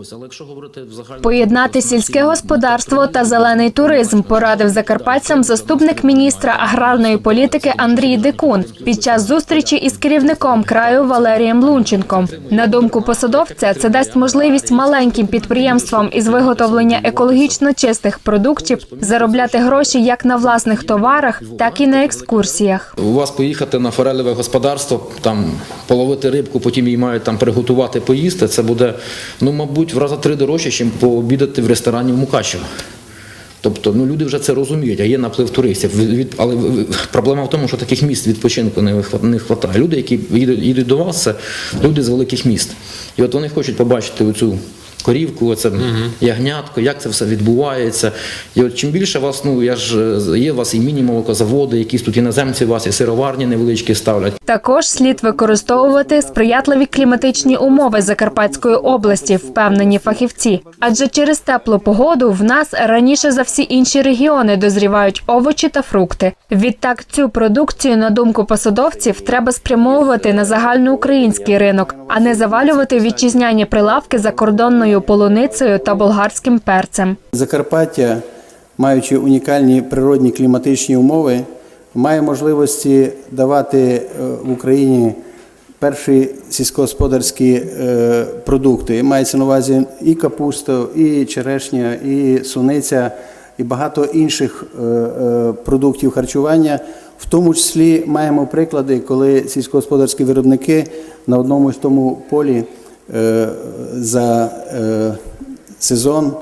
Ось, але якщо говорити в загальному Поєднати сільське господарство та зелений туризм порадив закарпатцям заступник міністра аграрної політики Андрій Дикун під час зустрічі із керівником краю Валерієм Лунченком. На думку посадовця, це дасть можливість маленьким підприємствам із виготовлення екологічно чистих продуктів заробляти гроші як на власних товарах, так і на екскурсіях. у вас поїхати на форелеве господарство, там половити рибку, потім її мають там приготувати, поїсти. Це буде, ну мабуть, в рази три дорожче, ніж пообідати в ресторані в Мукачево. Тобто, ну люди вже це розуміють, а є наплив туристів. Від- але проблема в тому, що таких міст відпочинку не вистачає. Люди, які їдуть до вас, це люди з великих міст. І от вони хочуть побачити оцю корівку, оце ягнятко, як це все відбувається. І от чим більше вас, ну я ж е, є у вас і міні-молокозаводи, якісь тут іноземці у вас, і сироварні невеличкі ставлять. Також слід використовувати сприятливі кліматичні умови Закарпатської області, впевнені фахівці. Адже через теплу погоду в нас раніше за всі інші регіони дозрівають овочі та фрукти. Відтак цю продукцію, на думку посадовців, треба спрямовувати на загальноукраїнський ринок, а не завалювати вітчизняні прилавки закордонною полуницею та болгарським перцем. Закарпаття, маючи унікальні природні кліматичні умови, має можливості давати е, в Україні перші сільськогосподарські е, продукти. Мається на увазі і капуста, і черешня, і суниця, і багато інших е, продуктів харчування. В тому числі маємо приклади, коли сільськогосподарські виробники на одному з тому полі за е, сезон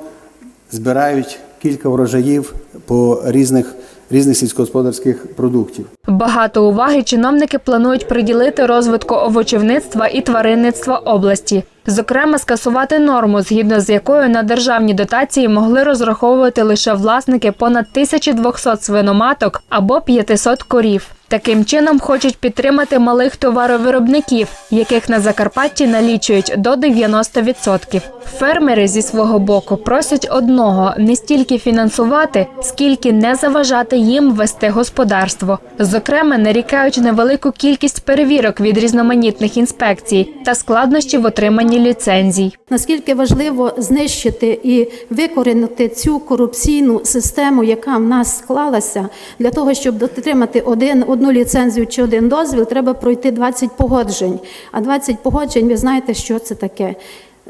збирають кілька врожаїв по різних, різних сільськогосподарських продуктів. Багато уваги чиновники планують приділити розвитку овочівництва і тваринництва області. Зокрема, скасувати норму, згідно з якою на державні дотації могли розраховувати лише власники понад 1200 свиноматок або 500 корів. Таким чином хочуть підтримати малих товаровиробників, яких на Закарпатті налічують до 90%. Фермери зі свого боку просять одного не стільки фінансувати, скільки не заважати їм вести господарство. Зокрема, нарікають невелику кількість перевірок від різноманітних інспекцій та складнощі в отриманні ліцензій. Наскільки важливо знищити і викорінити цю корупційну систему, яка в нас склалася, для того, щоб дотримати один, одну ліцензію чи один дозвіл, треба пройти 20 погоджень. А 20 погоджень, ви знаєте, що це таке.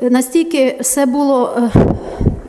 Настільки все було е,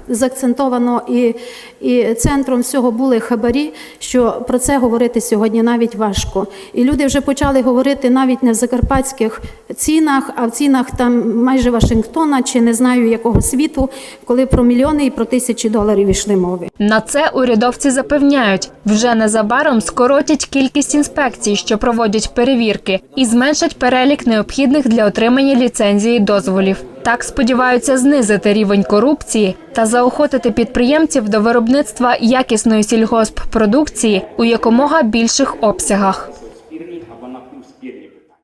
заакцентовано і, і центром всього були хабарі, що про це говорити сьогодні навіть важко. І люди вже почали говорити навіть не в закарпатських цінах, а в цінах там майже Вашингтона чи не знаю якого світу, коли про мільйони і про тисячі доларів йшли мови. На це урядовці запевняють, вже незабаром скоротять кількість інспекцій, що проводять перевірки, і зменшать перелік необхідних для отримання ліцензії дозволів. Так сподіваються знизити рівень корупції та заохотити підприємців до виробництва якісної сільгосппродукції у якомога більших обсягах.